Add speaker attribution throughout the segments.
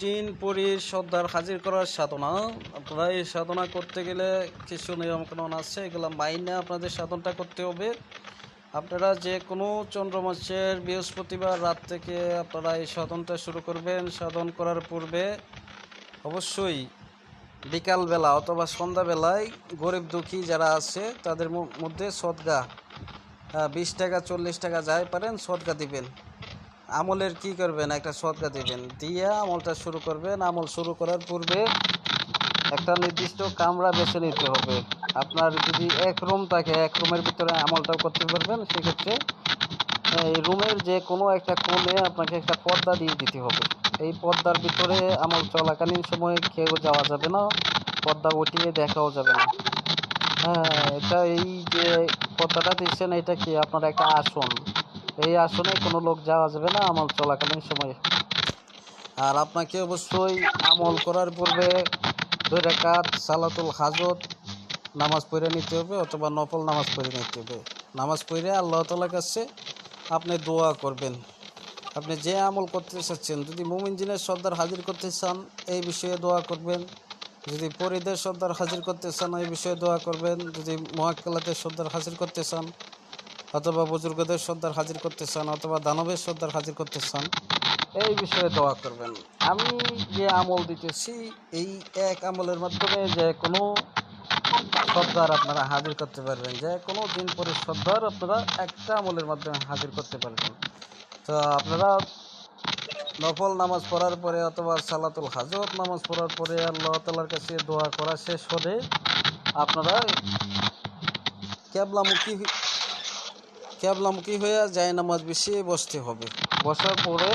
Speaker 1: জিন পরীর সর্দার হাজির করার সাধনা। আপনারা এই সাধনা করতে গেলে কিছু নিয়মকানুন আছে, এগুলো মাইনে আপনাদের সাধনটা করতে হবে। আপনারা যে কোনো চন্দ্র মাসের বৃহস্পতিবার রাত থেকে আপনারা এই সাধনটা শুরু করবেন। সাধন করার পূর্বে অবশ্যই বিকালবেলা অথবা সন্ধ্যাবেলায় গরিব দুঃখী যারা আছে, তাদের মধ্যে সদগা বিশ টাকা, চল্লিশ টাকা যাই পারেন সদগা দিবেন। আমলের কি করবেন? একটা সদকা দিবেন। দিয়ে আমলটা শুরু করবেন। আমল শুরু করার পূর্বে একটা নির্দিষ্ট কামরা বেছে নিতে হবে। আপনার যদি এক রুম থাকে, এক রুমের ভিতরে আমলটাও করতে পারবেন। সেক্ষেত্রে এই রুমের যে কোনো একটা কোণে আপনাকে একটা পর্দা দিয়ে দিতে হবে। এই পর্দার ভিতরে আমল চলাকালীন সময়ে কেউ যাওয়া যাবে না। পর্দা উঠিয়ে দেখাও যাবে না। হ্যাঁ এটা এই যে পর্দাটা দিচ্ছেন, এটা কি আপনার একটা আসন? এই আসনে কোনো লোক যাওয়া যাবে না, আমল চলাকালীন সময়ে। আর আপনাকে অবশ্যই আমল করার পূর্বে সালাতুল হাজত নামাজ পড়ে নিতে হবে অথবা নফল নামাজ পড়ে নিতে হবে। নামাজ পড়ে আল্লাহ তালার কাছে আপনি দোয়া করবেন। আপনি যে আমল করতে চাচ্ছেন, যদি মুমিন জিনের সর্দার হাজির করতে চান, এই বিষয়ে দোয়া করবেন। যদি পরিদের সর্দার হাজির করতে চান, এই বিষয়ে দোয়া করবেন। যদি মহাকালাতের সর্দার হাজির করতে চান অথবা বুজুর্গদের সর্দার হাজির করতে চান, অথবা দানবের সর্দার হাজির করতে চান, এই বিষয়ে দোয়া করবেন। আমি যে আমল দিতেছি, এই এক আমলের মাধ্যমে যে কোনো সর্দার আপনারা হাজির করতে পারবেন, যে কোনো দিন পরে সর্দার আপনারা একটা আমলের মাধ্যমে হাজির করতে পারবেন। তো আপনারা নফল নামাজ পড়ার পরে অথবা সালাতুল হাজত নামাজ পড়ার পরে আল্লাহ তালার কাছে দোয়া করা শেষ হলে আপনারা ক্যাবলামুখী ক্যাবলামুখী হয়ে যায় নামাজ বিছিয়ে বসতে হবে। বসার পরে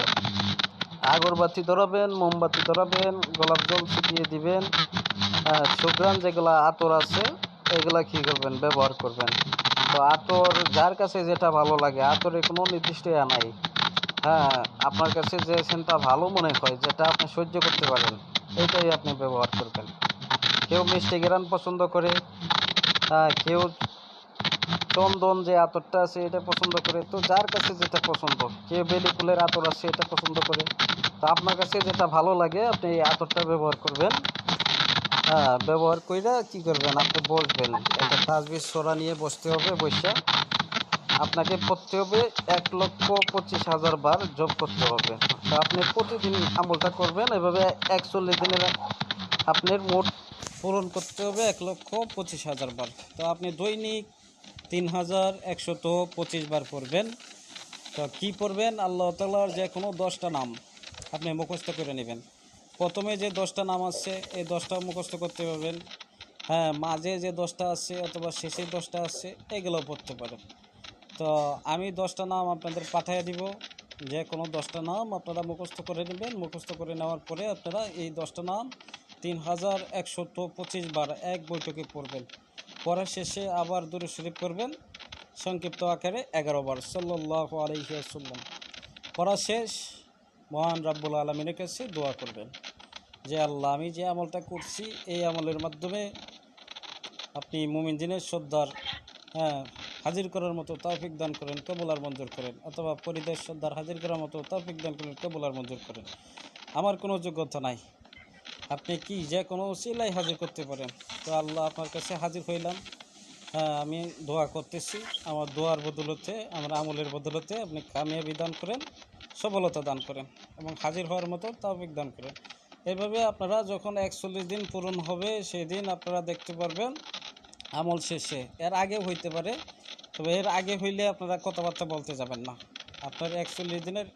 Speaker 1: আগরবাতি ধরাবেন মোমবাতি ধরাবেন গোলাপ জল ছিটিয়ে দিবেন। হ্যাঁ, সুগ্রান যেগুলা আতর আছে এগুলা কী করবেন? ব্যবহার করবেন। তো আতর যার কাছে যেটা ভালো লাগে আতরে কোনো নির্দিষ্ট ইয়া নাই। হ্যাঁ আপনার কাছে যে সেন্টটা ভালো মনে হয় যেটা আপনি সহ্য করতে পারেন এইটাই আপনি ব্যবহার করবেন। কেউ মিষ্টি গেরান পছন্দ করে হ্যাঁ, কেউ চন্দন যে আতরটা আছে, এটা পছন্দ করে। তো যার কাছে যেটা পছন্দ, কে বেলি ফুলের আতর আছে, এটা পছন্দ করে। তো আপনার কাছে যেটা ভালো লাগে, আপনি এই আতরটা ব্যবহার করবেন। হ্যাঁ ব্যবহার কইরা কি করবেন, আপনি বসবেন। একটা তাজবির সরা নিয়ে বসতে হবে বৈশা আপনাকে পড়তে হবে এক লক্ষ পঁচিশ হাজার বার জব করতে হবে। তো আপনি প্রতিদিন আমলটা করবেন, এভাবে একচল্লিশ দিনের আপনার মোট পূরণ করতে হবে এক লক্ষ পঁচিশ হাজার বার। তো আপনি দৈনিক তিন হাজার একশত পঁচিশ বার পড়বেন। তো কী পড়বেন? আল্লাহ তালার যে কোনো দশটা নাম আপনি মুখস্থ করে নেবেন। প্রথমে যে দশটা নাম আছে, এই দশটা মুখস্থ করতে পারবেন। হ্যাঁ মাঝে যে দশটা আছে অথবা শেষে দশটা আছে এগুলো পড়তে পারেন। তো আমি দশটা নাম আপনাদের পাঠিয়ে দিব। যে কোনো দশটা নাম আপনারা মুখস্থ করে নেবেন। মুখস্থ করে নেওয়ার পরে আপনারা এই দশটা নাম তিন হাজার একশত পঁচিশ বার এক বৈঠকে পড়বেন। পড়ার শেষে আবার দূরে শরীফ করবেন। সংক্ষিপ্ত আকারে এগারো বার। সাল্লাহ আলহিয়াসাল্লাম পড়া শেষ, মহান রাব্বুল আলমিনের কাছে দোয়া করবেন। যে আল্লাহ, আমি যে আমলটা করছি, এই আমলের মাধ্যমে আপনি মুমিন দিনের সর্দার হ্যাঁ হাজির করার মতো তৌফিক দান করেন কবুলার মঞ্জুর করেন, অথবা পরিদেশ সর্দার হাজির করার মতো তৌফিক দান করেন কবুলার মঞ্জুর করেন। আমার কোনো যোগ্যতা নাই। আপনি কি যে কোনো সিলাই হাজির করতে পারেন। তো আল্লাহ আপনার কাছে হাজির হইলাম। হ্যাঁ আমি দোয়া করতেছি। আমার দোয়ার বদলতে, আমার আমলের বদলতে আপনি কামিয়াবি দান করেন, সফলতা দান করেন এবং হাজির হওয়ার মতো তৌফিক দান করেন। এভাবে আপনারা যখন একচল্লিশ দিন পূরণ হবে সেই দিন আপনারা দেখতে পারবেন আমল শেষে। এর আগে হইতে পারে, তবে এর আগে হইলে আপনারা কথাবার্তা বলতে যাবেন না। আপনার একচল্লিশ দিনের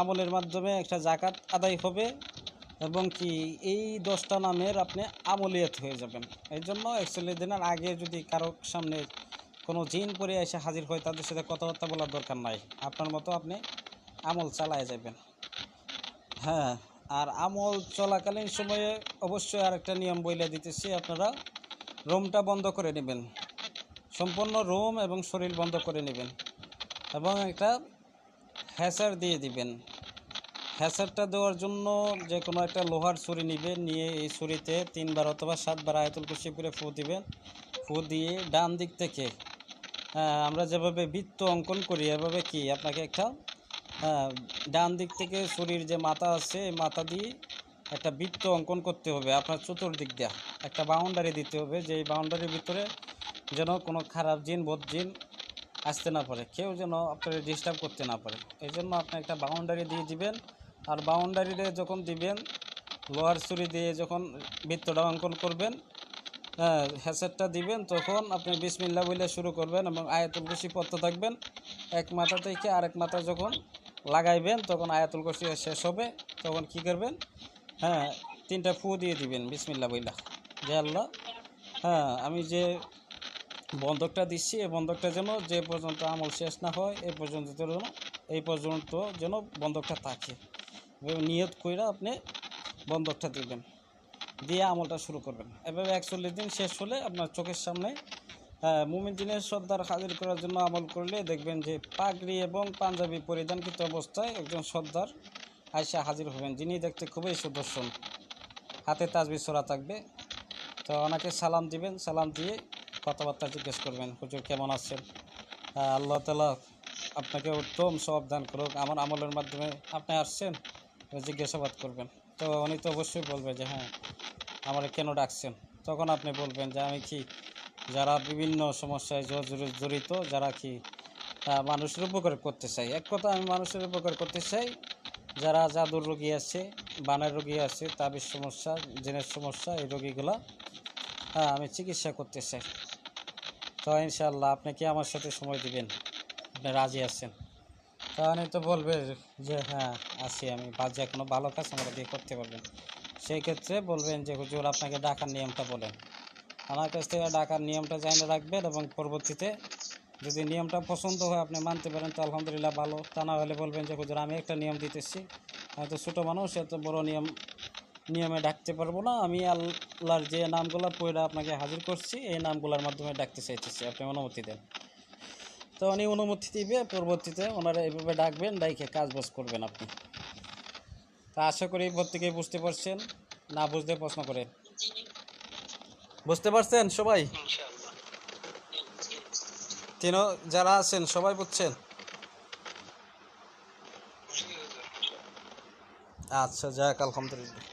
Speaker 1: আমলের মাধ্যমে একটা জাকাত আদায় হবে। এবং কি এই দশটা নামের আপনি আমলিয়াত হয়ে যাবেন। এই জন্য একচল্লিশ দিনের আগে যদি কারও সামনে কোনো জিন পরে এসে হাজির হয়, তাদের সাথে কথাবার্তা বলার দরকার নাই। আপনার মতো আপনি আমল চালায় যাবেন। হ্যাঁ আর আমল চলাকালীন সময়ে অবশ্যই আরেকটা নিয়ম বইলে দিতেছি, আপনারা রুমটা বন্ধ করে নেবেন। সম্পূর্ণ রুম এবং শরীর বন্ধ করে নেবেন। এবং একটা হ্যাসার দিয়ে দিবেন। হ্যাসারটা দেওয়ার জন্য যে কোনো একটা লোহার ছুরি নেবেন নিয়ে এই ছুরিতে তিনবার অথবা সাতবার আয়তুল কুশি করে ফু দিবেন ফু দিয়ে ডান দিক থেকে আমরা যেভাবে বৃত্ত অঙ্কন করি, এভাবে কি আপনাকে একটা ডান দিক থেকে ছুরির যে মাথা আছে, এই মাথা দিয়ে একটা বৃত্ত অঙ্কন করতে হবে। আপনার চতুর্দিক দিয়ে একটা বাউন্ডারি দিতে হবে, যে এই বাউন্ডারির ভিতরে যেন কোনো খারাপ জিন বদ জিন আসতে না পারে, কেউ যেন আপনার ডিস্টার্ব করতে না পারে। এই জন্য আপনি একটা বাউন্ডারি দিয়ে দিবেন আর বাউন্ডারিতে যখন দিবেন, লোহার ছুরি দিয়ে যখন বৃত্তটা অঙ্কন করবেন হ্যাঁ হ্যাসেটটা দিবেন, তখন আপনি বিসমিল্লা বলে শুরু করবেন এবং আয়াতুল কুশি পড়তে থাকবেন। এক মাথা থেকে আরেক মাথা যখন লাগাইবেন, তখন আয়াতুল কুশি শেষ হবে। তখন কি করবেন? হ্যাঁ তিনটা ফু দিয়ে দিবেন বিসমিল্লা বইলা। যে আল্লাহ হ্যাঁ আমি যে বন্ধকটা দিচ্ছি, এই বন্ধকটা যেন যে পর্যন্ত আমল শেষ না হয় এই পর্যন্ত যেন, এই পর্যন্ত যেন বন্ধকটা থাকে। নিয়ত কইরা আপনি বন্ধকটা দিবেন দিয়ে আমলটা শুরু করবেন। এভাবে একচল্লিশ দিন শেষ হলে আপনার চোখের সামনে আহ, মুমিন দিনের সর্দার হাজির করার জন্য আমল করলে দেখবেন যে পাগড়ি এবং পাঞ্জাবি পরিধানকৃত অবস্থায় একজন সর্দার আয়সা হাজির হবেন যিনি দেখতে খুবই সুদর্শন। হাতে তাজবি ছড়া থাকবে। তো ওনাকে সালাম দিবেন সালাম দিয়ে কথাবার্তা জিজ্ঞেস করবেন হুজুর কেমন আছেন? আল্লাহ তালা আপনাকে উত্তম সব দান করুক। আমার আমলের মাধ্যমে আপনি আসছেন। জিজ্ঞাসাবাদ করবেন। তো উনি তো অবশ্যই বলবে যে হ্যাঁ আমার কেন ডাকছেন? তখন আপনি বলবেন যে, আমি কি, যারা বিভিন্ন সমস্যায় জড়িত, যারা কি মানুষের উপকার করতে চাই? এক কথা, আমি মানুষের উপকার করতে চাই, যারা জাদুর রোগী আছে, বানের রোগী আছে, তাবিজ সমস্যা, জেনের সমস্যা, এই রোগীগুলো হ্যাঁ আমি চিকিৎসা করতে চাই। তো ইনশাল্লাহ আপনি কি আমার সাথে সময় দিবেন? আপনি রাজি আছেন? তাহলে তো বলবে যে হ্যাঁ আছি আমি বা যে কোনো ভালো কাজ আমরা দিয়ে করতে পারবেন সেই ক্ষেত্রে বলবেন যে, হুজুর, আপনাকে ডাকার নিয়মটা বলেন। আমার কাছ থেকে ডাকার নিয়মটা জানিয়ে রাখবেন এবং পরবর্তীতে যদি নিয়মটা পছন্দ হয়, আপনি মানতে পারেন, তো আলহামদুলিল্লাহ ভালো। তা না হলে বলবেন যে, হুজুর, আমি একটা নিয়ম দিতেছি। হয়তো ছোটো মানুষ, এত বড় নিয়ম, নিয়মে ডাকতে পারব না। আমি আল্লাহর যে নামগুলো পড়ে আপনাকে হাজির করছি, এই নামগুলোর মাধ্যমে ডাকতে চাইতেছি। আপনি অনুমতি দেন। তো উনি অনুমতি দিবে, পরবর্তীতে ওনারা এইভাবে ডাকবেন, ডাইকে কাজ বাজ করবেন আপনি। তা আশা করি প্রত্যেকেই বুঝতে পারছেন, না বুঝতে প্রশ্ন করেন বুঝতে পারছেন সবাই? তিনও যারা আছেন, সবাই বুঝছেন? আচ্ছা যাক, আলহামদুলিল্লাহ।